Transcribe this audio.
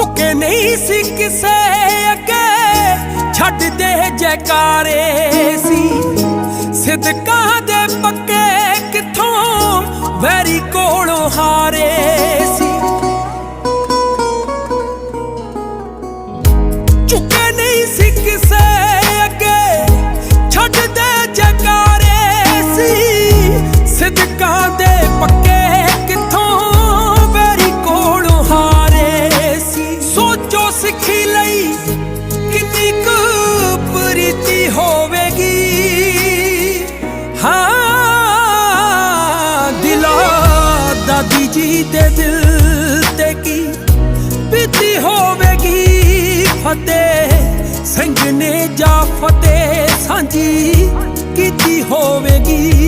ਝੁਕੇ ਨਹੀਂ ਸੀ ਕਿਸੇ ਅੱਗੇ। ਛੱਡਦੇ ਜੈਕਾਰੇ ਸੀ। ਸਿਦਕਾਂ ਦੇ ਪੱਕੇ ਕਿੱਥੋਂ? ਵੈਰੀ ਕੋਲੋਂ ਹਾਰੇ ਸੀ। ਝੁਕੇ ਨਹੀਂ ਸੀ ਕਿਸੇ ਕਿੰਨੀ ਕੁ ਪ੍ਰੀਤੀ ਹੋਵੇਗੀ। ਹਾਂ, ਦਿਲਾ ਦਾਦੀ ਜੀ ਦੇ ਦਿਲ ਤੇ ਕੀ ਬੀਤੀ ਹੋਵੇਗੀ। ਫਤਿਹ ਸਿੰਘ ਨੇ ਜਾ ਫਤਿਹ ਸਾਂਝੀ ਕੀਤੀ ਹੋਵੇਗੀ।